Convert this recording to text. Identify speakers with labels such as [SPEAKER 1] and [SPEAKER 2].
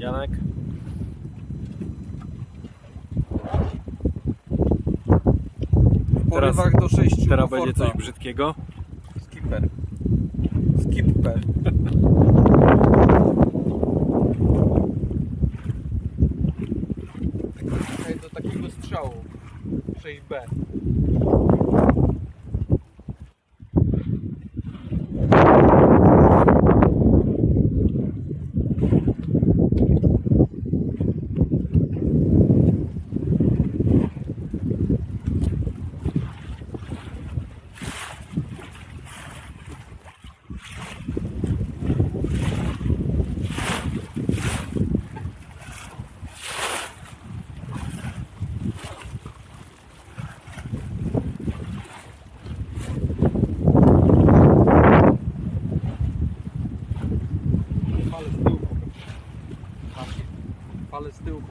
[SPEAKER 1] Janek. W
[SPEAKER 2] Teraz-
[SPEAKER 1] do 6
[SPEAKER 2] Teraz będzie coś brzydkiego.
[SPEAKER 1] Skipper. Skipper. Do takiego strzału 6B. faleceu.